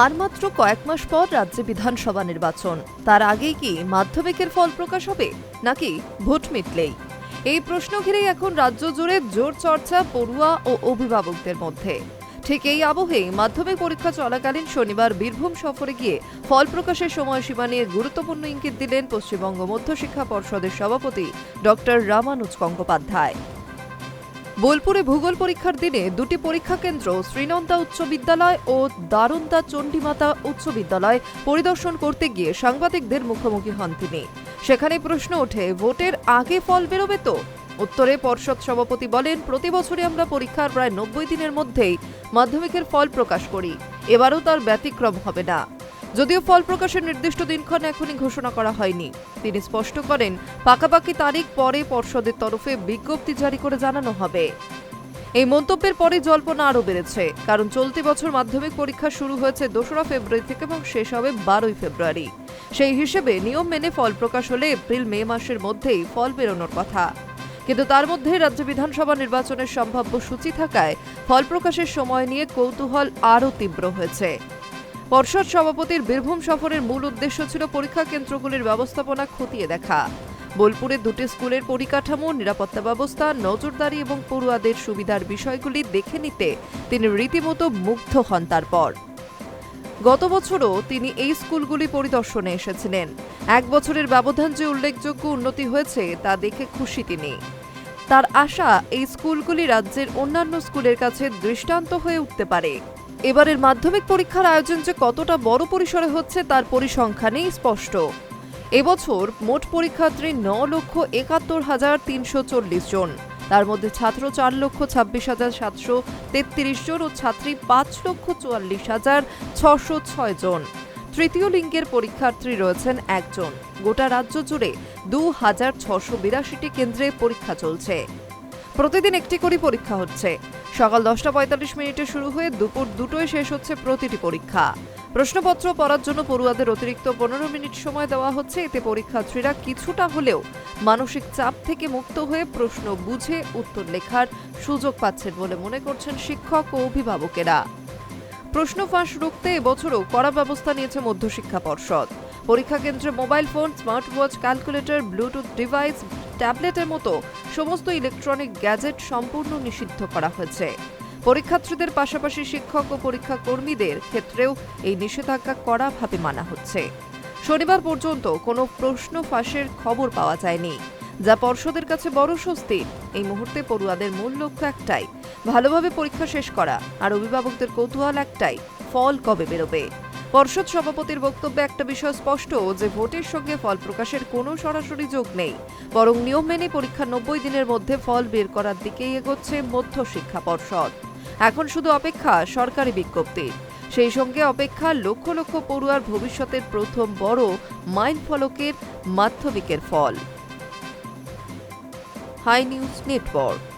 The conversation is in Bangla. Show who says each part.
Speaker 1: আর মাত্র কয়েক মাস পর রাজ্যে বিধানসভা নির্বাচন। তার আগেই কি মাধ্যমিকের ফল প্রকাশ হবে, নাকি ভোট মিটলেই? এই প্রশ্ন ঘিরেই এখন রাজ্য জুড়ে জোর চর্চা পড়ুয়া ও অভিভাবকদের মধ্যে। ঠিক এই আবহে মাধ্যমিক পরীক্ষা চলাকালীন শনিবার বীরভূম সফরে গিয়ে ফল প্রকাশের সময়সীমা নিয়ে গুরুত্বপূর্ণ ইঙ্গিত দিলেন পশ্চিমবঙ্গ মধ্যশিক্ষা পর্ষদের সভাপতি ডক্টর রামানুজ গঙ্গোপাধ্যায়। বোলপুরে ভূগোল পরীক্ষার দিনে দুটি পরীক্ষা কেন্দ্র, শ্রীনন্দা উচ্চ বিদ্যালয় ও দারুন্দা চণ্ডীমাতা উচ্চ বিদ্যালয় পরিদর্শন করতে গিয়ে সাংবাদিকদের মুখোমুখি হন তিনি। সেখানে প্রশ্ন ওঠে, ভোটের আগে ফল বেরোবে তো? উত্তরে পর্ষদ সভাপতি বলেন, প্রতি বছরই আমরা পরীক্ষার প্রায় নব্বই দিনের মধ্যেই মাধ্যমিকের ফল প্রকাশ করি। এবারও তার ব্যতিক্রম হবে না। যদিও ফল প্রকাশের নির্দিষ্ট দিনক্ষণ এখনই ঘোষণা করা হয়নি। তিনি স্পষ্ট করেন, পাকাপাকি তারিখ পরে পর্ষদের তরফে বিজ্ঞপ্তি জারি করে জানানো হবে। এই মন্তব্যের পরে জল্পনা আরও বেড়েছে, কারণ চলতি বছর মাধ্যমিক পরীক্ষা শুরু হয়েছে দোসরা ফেব্রুয়ারি থেকে এবং শেষ হবে বারোই ফেব্রুয়ারি। সেই হিসেবে নিয়ম মেনে ফল প্রকাশ হলে এপ্রিল, মে মাসের মধ্যেই ফল বেরোনোর কথা। কিন্তু তার মধ্যে রাজ্য বিধানসভা নির্বাচনের সম্ভাব্য সূচি থাকায় ফল প্রকাশের সময় নিয়ে কৌতূহল আরও তীব্র হয়েছে। পর্ষদ সভাপতির বীরভূম সফরের মূল উদ্দেশ্য ছিল পরীক্ষা কেন্দ্রগুলির ব্যবস্থাপনা খতিয়ে দেখা। বোলপুরে দুটি স্কুলের পরিকাঠামো, নিরাপত্তা ব্যবস্থা, নজরদারি এবং পড়ুয়াদের সুবিধার বিষয়গুলি দেখে নিতে তিনি রীতিমতো মুগ্ধ হন তারপর। গত বছরও তিনি এই স্কুলগুলি পরিদর্শনে এসেছিলেন। এক বছরের ব্যবধান যে উল্লেখযোগ্য উন্নতি হয়েছে তা দেখে খুশি তিনি। তার আশা, এই স্কুলগুলি রাজ্যের অন্যান্য স্কুলের কাছে দৃষ্টান্ত হয়ে উঠতে পারে। এবারের মাধ্যমিক পরীক্ষার আয়োজন যে কতটা বড় পরিসরে হচ্ছে তার পরিসংখ্যানেই স্পষ্ট। এবছর মোট পরীক্ষার্থী ন লক্ষ একাত্তর হাজার তিনশো চল্লিশ জন। তার মধ্যে ছাত্র চার লক্ষ ছাব্বিশ হাজার সাতশো তেত্রিশ জন ও ছাত্রী পাঁচ লক্ষ চুয়াল্লিশ হাজার ছশো ছয় জন। তৃতীয় লিঙ্গের পরীক্ষার্থী রয়েছেন একজন। গোটা রাজ্য জুড়ে দু হাজার ছশো বিরাশিটি কেন্দ্রে পরীক্ষা চলছে। প্রতিদিন একটি করে পরীক্ষা হচ্ছে। সকাল দশটা পঁয়তাল্লিশ মিনিটে শুরু হয়ে দুপুর দুটোয় শেষ হচ্ছে প্রতিটি পরীক্ষা। প্রশ্নপত্র পড়ার জন্য পড়ুয়াদের অতিরিক্ত পনেরো মিনিট সময় দেওয়া হচ্ছে। এতে পরীক্ষার্থীরা কিছুটা হলেও মানসিক চাপ থেকে মুক্ত হয়ে প্রশ্ন বুঝে উত্তর লেখার সুযোগ পাচ্ছেন বলে মনে করছেন শিক্ষক ও অভিভাবকেরা। প্রশ্ন ফাঁস রুখতে এবছরও কড়া ব্যবস্থা নিয়েছে মধ্যশিক্ষা পর্ষদ। পরীক্ষা কেন্দ্রে mobile phone smart watch calculator, bluetooth device ট্যাবলেটের মতো সমস্ত ইলেকট্রনিক গ্যাজেট সম্পূর্ণ নিষিদ্ধ করা হয়েছে। পরীক্ষার্থীদের পাশাপাশি শিক্ষক ও পরীক্ষা কর্মীদের ক্ষেত্রেও এই নিষেধাজ্ঞা কড়াভাবে মানা হচ্ছে। শনিবার পর্যন্ত কোনো প্রশ্ন ফাঁসের খবর পাওয়া যায়নি, যা পর্ষদের কাছে বড় স্বস্তি। এই মুহূর্তে পড়ুয়াদের মূল লক্ষ্য একটাই, ভালোভাবে পরীক্ষা শেষ করা, আর অভিভাবকদের কৌতূহল একটাই, ফল কবে বেরোবে? পর্ষদ সভাপতির বক্তব্যে একটা বিষয় স্পষ্ট, যে ভোটের সঙ্গে ফল প্রকাশের কোনো সরাসরি যোগ নেই। বরং নিয়ম মেনে পরীক্ষা নব্বই দিনের মধ্যে ফল বের করার দিকেই এগোচ্ছে মধ্য শিক্ষা পর্ষদ। এখন শুধু অপেক্ষা, সরকারি বিজ্ঞপ্তি। সেই সঙ্গে অপেক্ষা, লক্ষ লক্ষ পড়ুয়ার ভবিষ্যতের প্রথম বড় মাইল ফলকের মাধ্যমিকের ফল। High news network.